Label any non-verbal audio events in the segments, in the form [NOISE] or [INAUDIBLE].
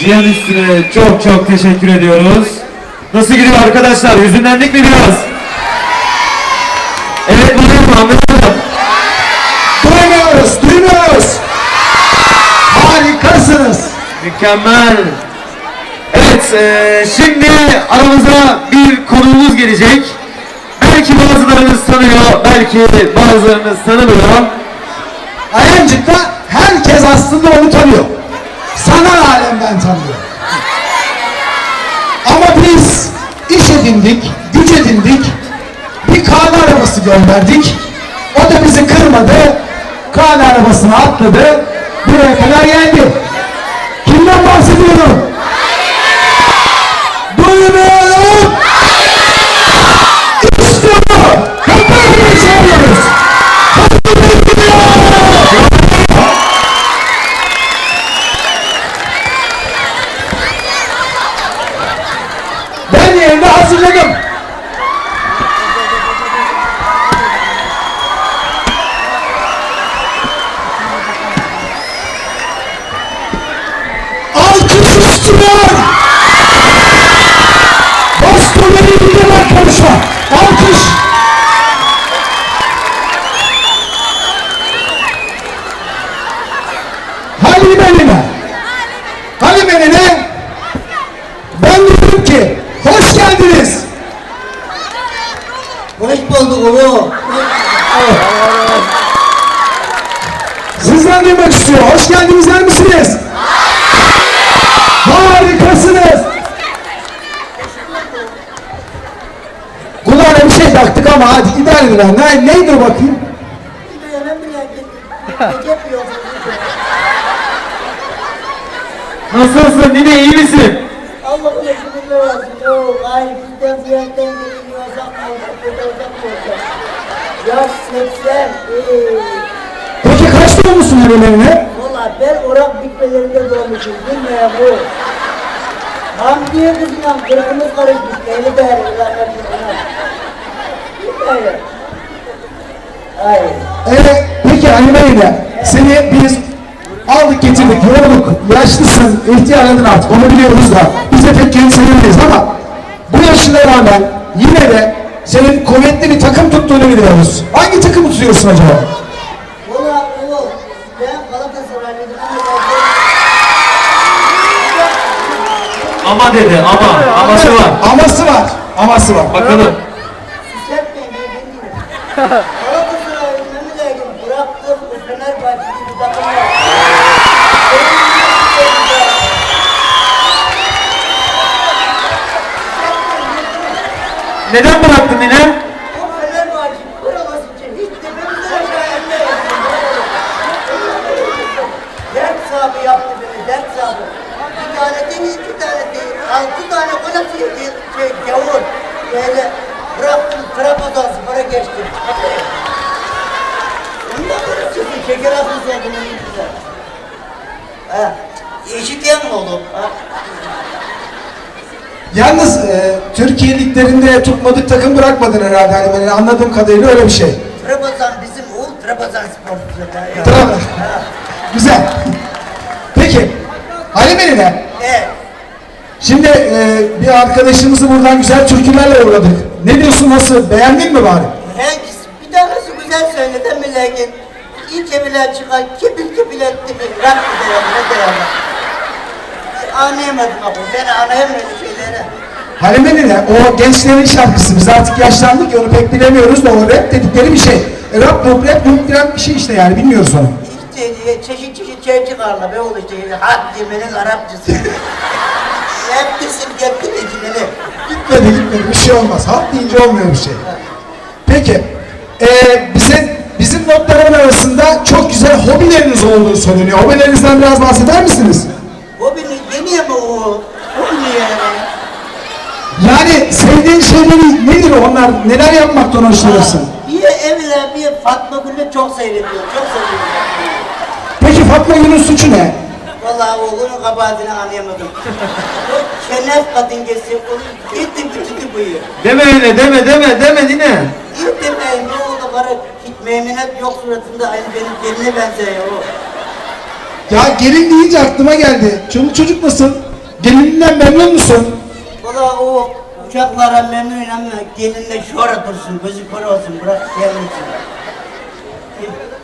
Cihan üstüne çok çok teşekkür ediyoruz. Nasıl gidiyor arkadaşlar? Hüzünlendik mi biraz? Evet buyurun Ahmet Hanım. Duymuyoruz, duymuyoruz. Harikasınız. Mükemmel. Evet, eee, şimdi aramıza bir konuğumuz gelecek. Belki bazılarınız tanıyor, belki bazılarınız tanımıyor. Ayancık'ta herkes aslında onu tanıyor. Sanal alemden tanıyor. Ama biz iş edindik, güç edindik. Bir Kaan arabası gönderdik. O da bizi kırmadı. Kaan arabasına atladı. Buraya kadar geldi. Kimden bahsediyorum? İstiyor. Bastonları indir arkadaşlar. Alkış. Halime'line. Halime'line ben diyorum ki hoş geldiniz. Hoş bulduk oğlum. Sizden duymak istiyor. Hoş geldiniz der misiniz? Harikasınız. Kulağına taktık ama hadi idare edin. Ne, neydi o bakayım? De. Nasılsın Nine, iyi misin? Allah yaşımızda versin. Yok, hayır bizden bir yerden geliyor. Uzak mı olacak, 80. Ee, Peki kaç doğmuşsun Halime'line? Valla ben orak bitmelerinde doğmuşum. Bilmeyen bu. Hamdiye kızla kırkımız karışmış. Eli değerli. Bir Hayır. Evet, peki Halime'yle seni biz aldık getirdik, yorduk. Yaşlısın, ihtiyarladın artık onu biliyoruz da. Biz de pek genç sayılmayız ama bu yaşına rağmen yine de senin kuvvetli bir takım tuttuğunu biliyoruz. Hangi takımı tutuyorsun acaba? Valla oğlum ben Galatasaraylıydım ama Ama dedi, ama, aması var. Aması var, aması var. Bakalım. Galatasaray'ın memleketim bıraktım bu. Neden bıraktın Nine? O Fenerbahçe kuraması için hiç tepemizden aşağı inmeyin. Dert sahibi yaptı beni, dert sahibi. Bir tane değil, iki tane değil, altı tane ki şey, gavur. Böyle Trabzon spora geçtim. Ondan sonra çıktı, şeker hastası oldum onun güzel. Ha, eşitleyen mi oldum? Ha? Yalnız e, Türkiye liglerinde tutmadık takım bırakmadın herhalde Halime'yle. Anladığım kadarıyla öyle bir şey. Trabzon bizim oğul Trabzon sporcusu. Tamam. Güzel. Peki, Halime'yle Evet. Şimdi e, bir arkadaşımızı buradan güzel türkülerle uğradık. Ne diyorsun nasıl? Beğendin mi bari? Herkes bir tanesi güzel söyledi mi lakin iyice bile çıkan kepil kepil etti bir rap bir de yok ne de yok. Anlayamadım abi ben anlayamıyorum şeyleri. Halime'yle o gençlerin şarkısı. Biz artık yaşlandık ya onu pek bilemiyoruz da o rap dedikleri bir şey. E, rap, rap, pop diren bir şey işte yani bilmiyoruz onu. İşte çeşit çeşit şey çıkarlar be oğlu işte hat yemenin Arapçası. [LAUGHS] Hep kesim gitti içine. Gitmedi gitmedi bir şey olmaz. Halk deyince olmuyor bir şey. Peki, e, bize, bizim notların arasında çok güzel hobileriniz olduğu söyleniyor. Hobilerinizden biraz bahseder misiniz? O beni yeniyor mu o? Beni yani. Yani sevdiğin şeyleri nedir onlar? Neler yapmaktan hoşlanırsın? Bir evle bir Fatma Gül'ü çok seyrediyor, çok seviyorum. Peki Fatma Gül'ün suçu ne? Vallahi oğlunun kabahatini anlayamadım. o şenef kadın geçse onu gitti bütünü buyuyor. Deme öyle, deme, deme, deme Nine. İlk defa ne oldu karı hiç meymenet yok suratında aynı benim geline benziyor o. Ya gelin deyince aklıma geldi. Çoluk çocuk nasıl? Gelininden memnun musun? Valla o uçaklara memnunum ama gelinle şora dursun, gözü kör olsun, bırak gelmesin.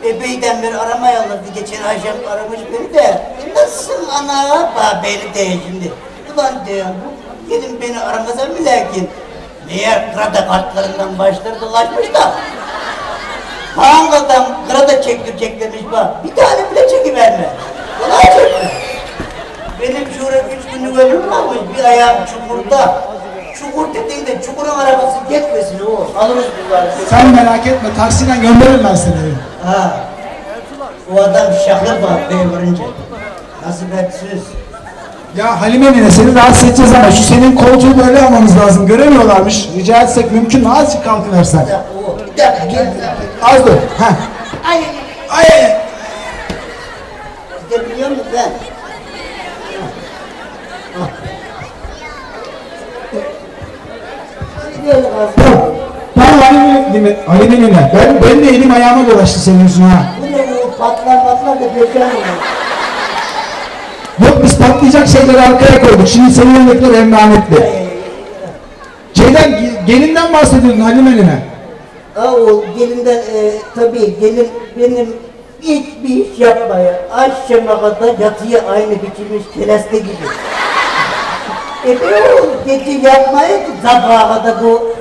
E, epeyden beri aramaya alırdı, geçen akşam aramış beni de. Nasılsın ana? Ba beni de şimdi. Ulan diyor, bu gelin beni aramasa mı lakin? Meğer krada kartlarından başları dolaşmış da. Hangi adam krada çektirecek demiş bak. Bir tane bile çekiverme. Ulan çekme. Benim şurada üç günlük ömrüm varmış, bir ayağım çukurda. Çukur dediğinde çukurun arabası geçmesin o. Alırız bunları. Sen merak etme taksiyle gönderirim ben seni. Ha. O adam şakır var beni görünce. Nasip etsiz. Ya Halime Mine seni rahatsız edeceğiz ama şu senin koltuğu böyle almamız lazım. Göremiyorlarmış. Rica etsek mümkün mü? Azıcık kalkıversen. Bir dakika. Bir dakika. Az dur. Heh. Ay. Ay Mine. Ben, benim de elim ayağıma dolaştı senin yüzüne ha. Bu ne bu patlar patlar da mi? Yok biz patlayacak şeyleri arkaya koyduk. Şimdi senin yanındakiler emniyetli. Şeyden, ge- gelinden bahsediyordun Halime Mine. Ha o gelinden e, tabii gelin benim hiçbir iş yapmaya akşama kadar yatıya aynı biçilmiş keleste gibi. e o gece yapmaya ki sabaha kadar bu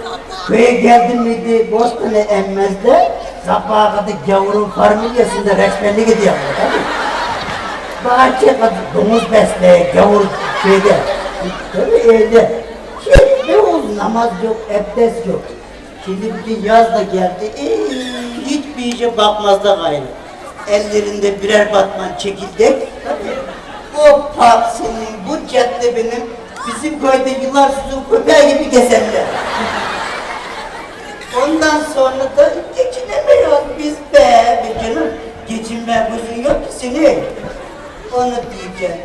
köye geldin miydi Bostan'a emmezde sabaha kadar gavurun familyasında reçmenlik ediyor. Bahçe kadar domuz besle gavur şeyde tabii evde. Hiç ne oldu namaz yok, abdest yok. Şimdi bir yaz da geldi. Ee, hiçbir işe bakmazda gayrı. Ellerinde birer batman çekirdek. O park senin, bu cadde benim. Bizim köyde yıllar süzün köpeği gibi gezerler. Ondan sonra da geçinemiyoruz biz be. Be canım, geçinme gözün yok ki senin. Onu diyeceğim.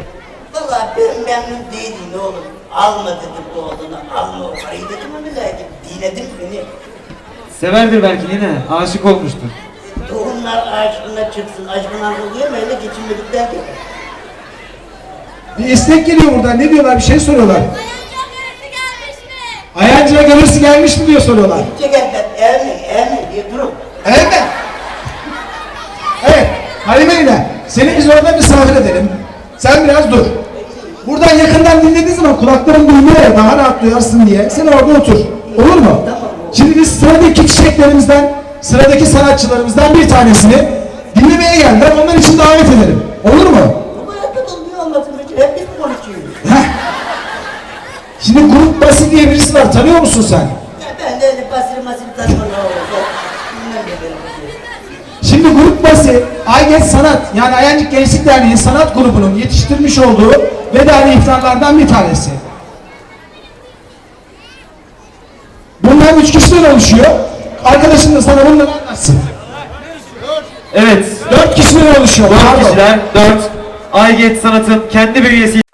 Valla ben memnun değilim oğlum. Alma dedim bu oğlunu, alma o parayı dedim ama lakin dinledim beni. Severdir belki yine. Aşık olmuştur. Tohumlar aşkına çıksın, aşkına oluyor mu öyle geçinmedikten ki. Bir istek geliyor buradan. Ne diyorlar? Bir şey soruyorlar. Ayancam yarısı gelmiş mi? Ayancı'ya gelirsi gelmiş mi diyor soruyorlar. Gidecek elbet, ev mi, ev mi diye durun. Evet mi? Evet. Halime ile seni biz orada misafir edelim. Sen biraz dur. Buradan yakından dinlediğin zaman kulakların duymuyor ya daha rahat duyarsın diye. Sen orada otur. Olur mu? Şimdi biz sıradaki çiçeklerimizden, sıradaki sanatçılarımızdan bir tanesini dinlemeye geldiler. Onlar için davet edelim. Olur mu? Heh. Şimdi Grup Basit diye birisi var. Tanıyor musun sen? Ya ben de öyle basır masır tanımam şey. Şimdi Grup Basi, Ayget Sanat yani Ayancık Gençlik Derneği sanat grubunun yetiştirmiş olduğu vedali iftarlardan bir tanesi. Bunlar üç kişiden oluşuyor. Arkadaşın da sana bunları anlatsın. Evet. Dört kişiden oluşuyor. Dört pardon. kişiler. Dört. Ayget Sanat'ın kendi bünyesi